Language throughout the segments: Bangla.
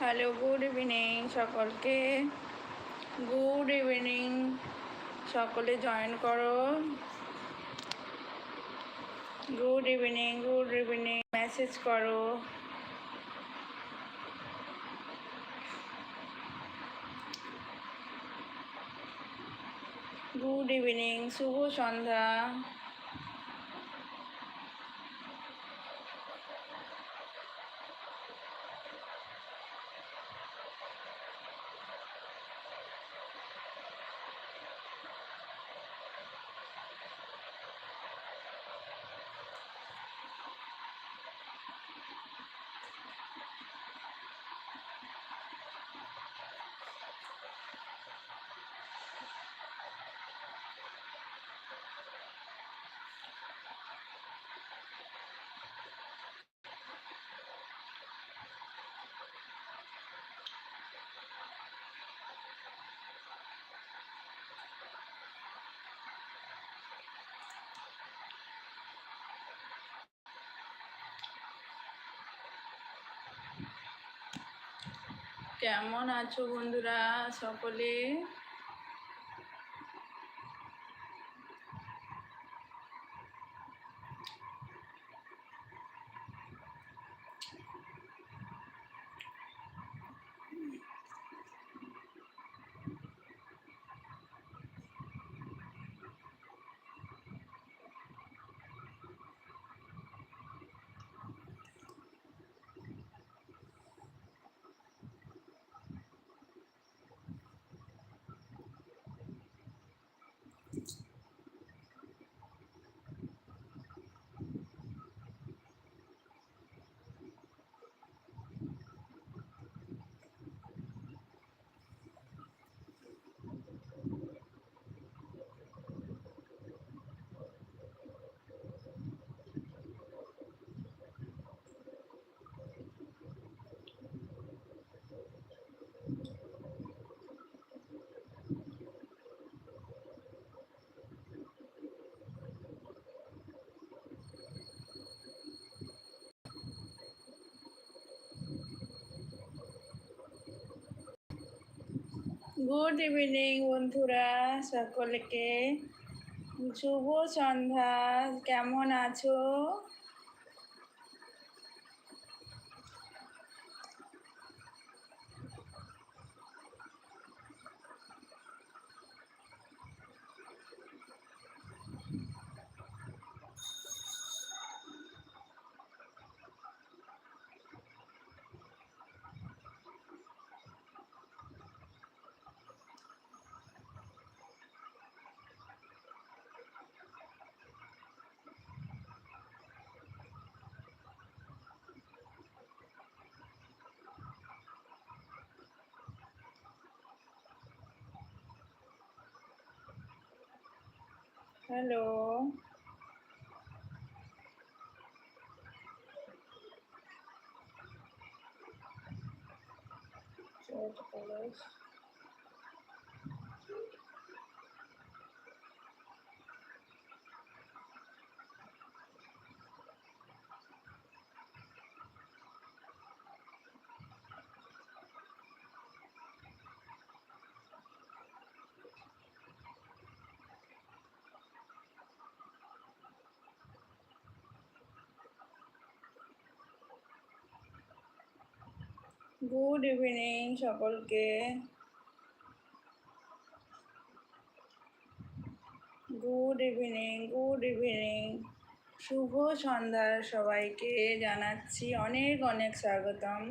হ্যালো গুড ইভিনিং সকলকে। গুড ইভিনিং সকলে জয়েন করো। Good evening good evening message করো। গুড ইভিনিং শুভ সন্ধ্যা। কেমন আছো বন্ধুরা সকলে গুড ইভিনিং বন্ধুরা। সকলকে শুভ সন্ধ্যা। কেমন আছো? হ্যালো গুড ইভিনিং সকলকে। গুড ইভিনিং গুড ইভিনিং শুভ সন্ধ্যার সবাইকে জানাচ্ছি। অনেক অনেক স্বাগতম।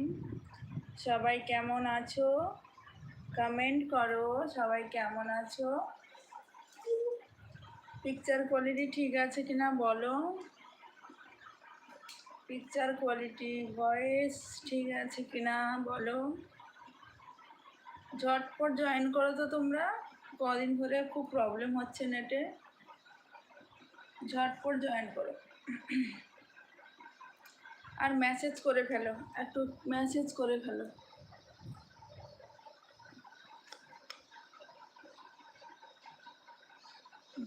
সবাই কেমন আছো? কমেন্ট করো, সবাই কেমন আছো? পিকচার কোয়ালিটি ঠিক আছে কিনা বলো। পিকচার কোয়ালিটি ভয়েস ঠিক আছে কিনা বলো। ঝটপট জয়েন করো তো তোমরা। কদিন ধরে খুব প্রবলেম হচ্ছে নেটে ঝটপট জয়েন করো। আর মেসেজ করে ফেলো, একটু মেসেজ করে ফেলো।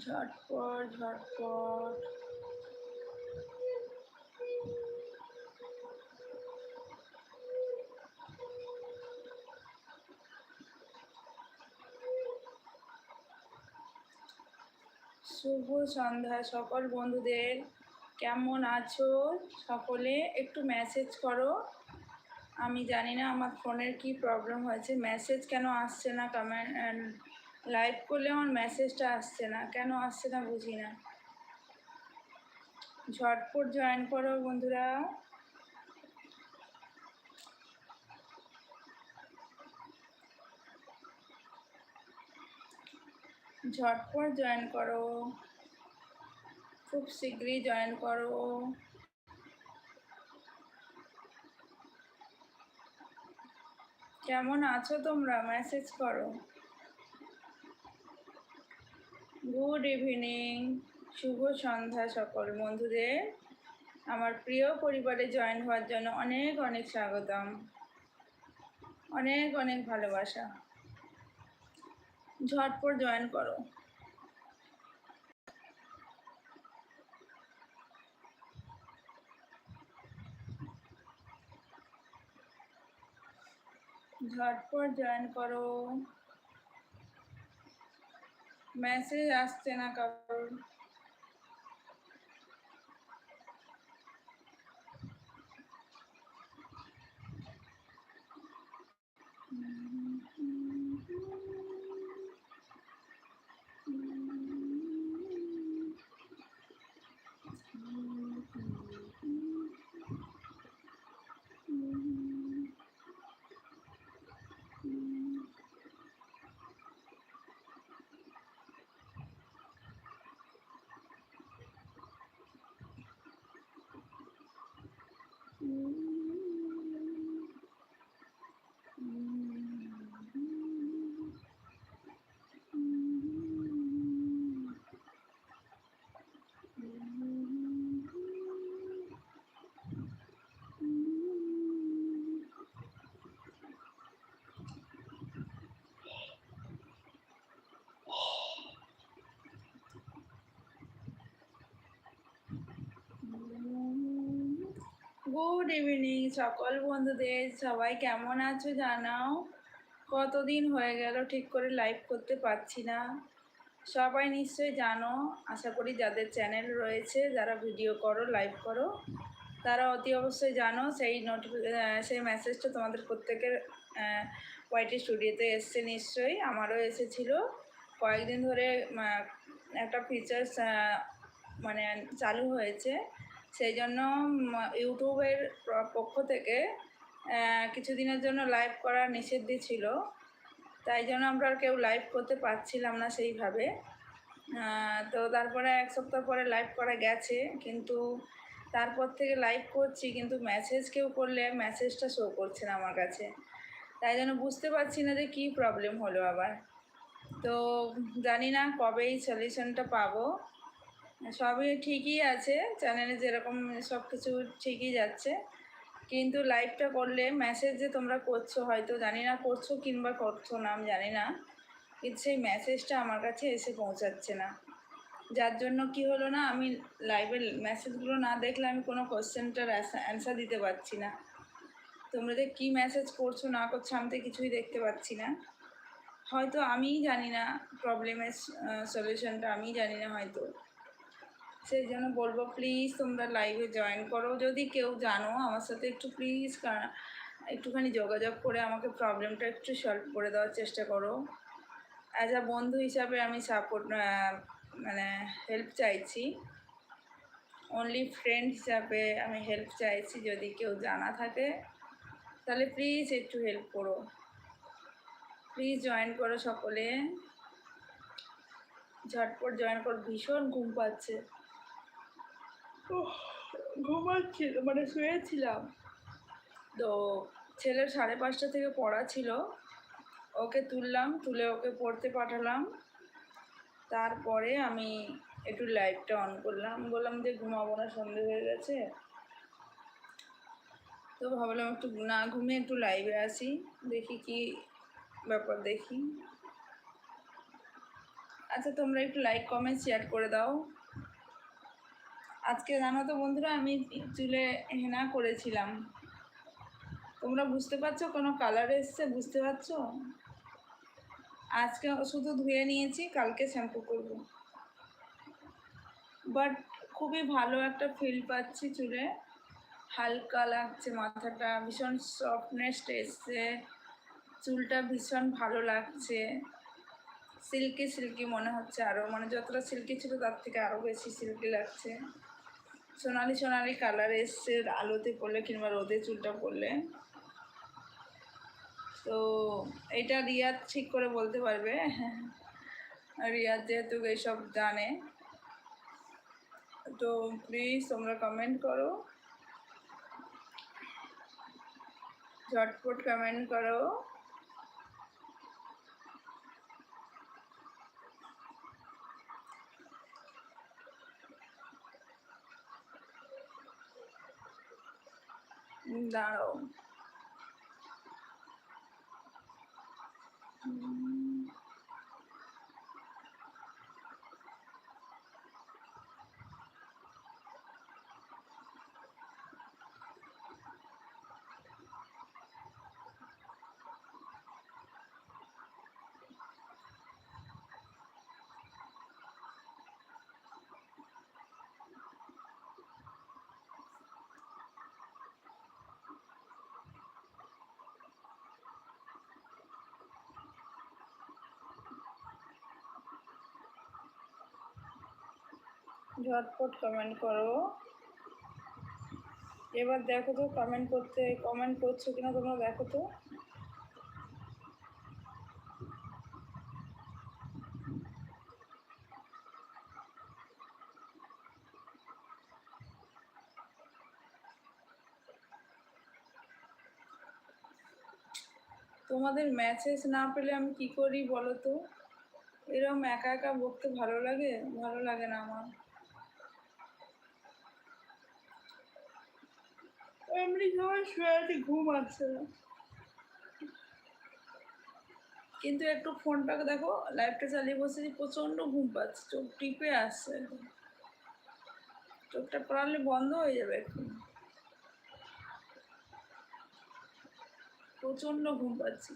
ঝটপট ঝটপট। শুভ সন্ধ্যা সকল বন্ধুদের। কেমন আছো সকলে? একটু মেসেজ করো। আমি জানি না আমার ফোনের কি প্রবলেম হয়েছে। মেসেজ কেন আসছে না? কমেন্ট লাইভ করলে আমার মেসেজটা আসছে না। কেন আসছে না বুঝি না। ঝটপট জয়েন করো বন্ধুরা। ঝটপট জয়েন করো। খুব শীঘ্রই জয়েন করো। কেমন আছো তোমরা? মেসেজ করো। গুড ইভিনিং শুভ সন্ধ্যা সকল বন্ধুদের। আমার প্রিয় পরিবারে জয়েন হওয়ার জন্য অনেক অনেক স্বাগতম। অনেক অনেক ভালোবাসা। ঝটপট জয়েন করো। ঝটপট জয়েন করো মেসেজ আসছে না কারোর গুড ইভিনিং সকল বন্ধুদের। সবাই কেমন আছো জানাও। কতদিন হয়ে গেল ঠিক করে লাইভ করতে পারছি না। সবাই নিশ্চয়ই জানো, আশা করি যাদের চ্যানেল রয়েছে, যারা ভিডিও করো, লাইভ করো, তারা অতি অবশ্যই জানো সেই নোটিফিকে সেই মেসেজটা তোমাদের প্রত্যেকের ওয়াইটি স্টুডিওতে এসছে নিশ্চয়ই, আমারও এসেছিল। কয়েকদিন ধরে একটা ফিচার্স মানে চালু হয়েছে। সেই জন্য ইউটিউবের পক্ষ থেকে কিছুদিনের জন্য লাইভ করা নিষিদ্ধ ছিল। তাই জন্য আমরা আর কেউ লাইভ করতে পারছিলাম না সেইভাবে। তো তারপরে এক সপ্তাহ পরে লাইভ করা গেছে, কিন্তু তারপর থেকে লাইভ করছি, কিন্তু মেসেজ কেউ করলে মেসেজটা শো করছে না আমার কাছে। তাই জন্য বুঝতে পারছি না যে কী প্রবলেম হলো আবার। তো জানি না কবে এই সলিউশনটা পাবো। সবই ঠিকই আছে চ্যানেলে যেরকম সব কিছু ঠিকই যাচ্ছে। কিন্তু লাইভটা করলে মেসেজ যে তোমরা করছ, হয়তো জানি না করছ কিংবা করছ না, আমি জানি না। কিন্তু সেই মেসেজটা আমার কাছে এসে পৌঁছাচ্ছে না। যার জন্য কি হলো না, আমি লাইভের মেসেজগুলো না দেখলে আমি কোনো কোশ্চেনটার অ্যান্সার দিতে পারছি না। তোমরা যে কী মেসেজ করছ, না করছ, আমি তো কিছুই দেখতে পাচ্ছি না। হয়তো আমিই জানি না প্রবলেমের সলিউশনটা আমিই জানি না হয়তো। সেই জন্য বলব, প্লিজ তোমরা লাইভে জয়েন করো। যদি কেউ জানো, আমার সাথে একটু প্লিজ একটুখানি যোগাযোগ করে আমাকে প্রবলেমটা একটু সলভ করে দেওয়ার চেষ্টা করো। অ্যাজ আ বন্ধু হিসাবে আমি সাপোর্ট মানে হেল্প চাইছি। অনলি ফ্রেন্ড হিসাবে আমি হেল্প চাইছি, যদি কেউ জানা থাকে, তাহলে প্লিজ একটু হেল্প করো। প্লিজ জয়েন করো সকলে। ঝটপট জয়েন করো। ভীষণ ঘুম পাচ্ছে। ঘুমাচ্ছি মানে শুয়েছিলাম। তো ছেলের সাড়ে পাঁচটা থেকে পড়া ছিল। ওকে তুললাম, তুলে ওকে পড়তে পাঠালাম। তারপরে আমি একটু লাইটটা অন করলাম। বললাম যে, ঘুমাবো না, সন্ধে হয়ে গেছে। তো ভাবলাম একটু না ঘুমিয়ে একটু লাইভে আসি, দেখি কি ব্যাপার দেখি। আচ্ছা তোমরা একটু লাইক কমেন্ট শেয়ার করে দাও। আজকে জানো তো বন্ধুরা, আমি চুলে হেনা করেছিলাম। তোমরা বুঝতে পারছ কোনো কালার এসছে? বুঝতে পারছ? আজকে শুধু ধুয়ে নিয়েছি, কালকে শ্যাম্পু করব। বাট খুবই ভালো একটা ফিল পাচ্ছি চুলে। হালকা লাগছে মাথাটা, ভীষণ সফটনেস এসছে। চুলটা ভীষণ ভালো লাগছে। সিল্কি সিল্কি মনে হচ্ছে আরও মানে যতটা সিল্কি ছিল তার থেকে আরও বেশি সিল্কি লাগছে। সোনালি সোনালি কালার এসছে আলোতে পড়লে কিংবা রোদে চুলটা পড়লে। তো এটা রিয়াদ ঠিক করে বলতে পারবে। রিয়াদ যেহেতু এইসব জানে। তো প্লিজ তোমরা কমেন্ট করো। ঝটপট কমেন্ট করো। দাঁড়াও ঝটপট কমেন্ট করো। এবার দেখো তো কমেন্ট করতে কমেন্ট করছ কিনা তোমরা দেখো তো। তোমাদের মেসেজ না পেলে আমি কি করি বলো তো? এরকম একা একা বকতে ভালো লাগে? ভালো লাগে না আমার। এমনি সবাই শুয়ে ঘুম আসছে না। কিন্তু একটু ফোনটাকে দেখো লাইফটা চালিয়ে বসেছি, প্রচণ্ড ঘুম পাচ্ছে, চোখ টিপে আসছে চোখটা পড়ালে বন্ধ হয়ে যাবে একটু প্রচণ্ড ঘুম পাচ্ছি।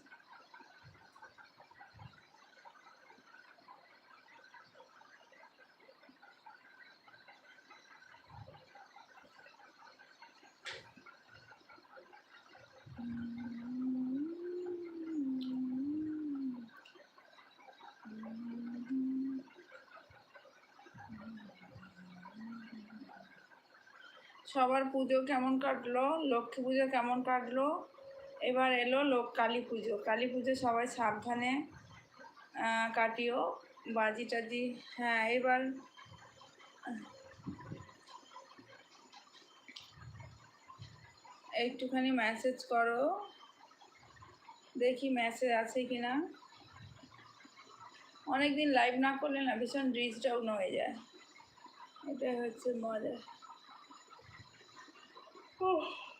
সবার পুজো কেমন কাটলো? লক্ষ্মী পুজো কেমন কাটলো? এবার এলো লোক কালী পুজো। কালী পুজো সবাই সাবধানে কাটিও। বাজি টাজি হ্যাঁ এবার একটুখানি মেসেজ করো। দেখি মেসেজ আছে কি না অনেকদিন লাইভ না করলে না, ভীষণ রিচ ডাউন হয়ে যায়। এটাই হচ্ছে মজা Oh.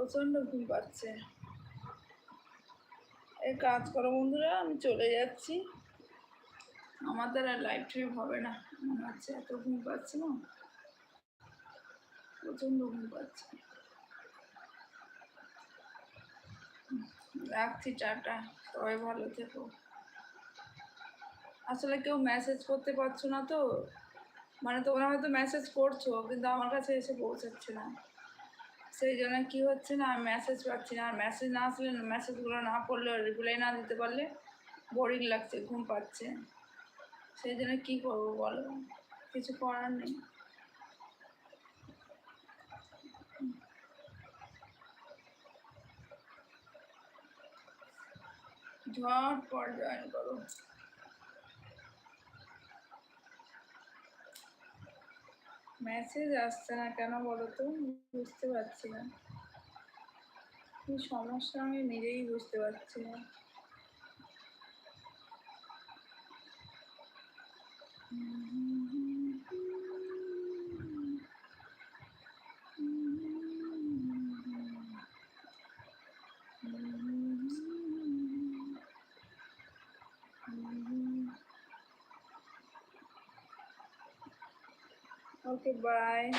প্রচণ্ড ঘুম পাচ্ছে। এই কাজ করো বন্ধুরা, আমি চলে যাচ্ছি। আমার দ্বারা লাইভ ট্রিপ হবে না। মনে হচ্ছে এত ঘুম পাচ্ছে না। প্রচণ্ড ঘুম পাচ্ছে। রাখছি, টাটা। সবাই ভালো থেকো। আসলে কেউ মেসেজ করতে পারছ না তো? মানে তোমরা হয়তো মেসেজ করছ, কিন্তু আমার কাছে এসে পৌঁছাচ্ছে না। সেই জন্য কী হচ্ছে না মেসেজ পাচ্ছি না, আর মেসেজ না আসলে মেসেজগুলো না পড়লে রিপ্লাই না দিতে পারলে বোরিং লাগছে, ঘুম পাচ্ছে। সেই জন্য কী করব বলো? কিছু করার নেই। ঝটপট জয়েন করো। মেসেজ আসছে না কেন বলো তো বুঝতে পারছি না। কি সমস্যা আমি নিজেই বুঝতে পারছি না। Goodbye.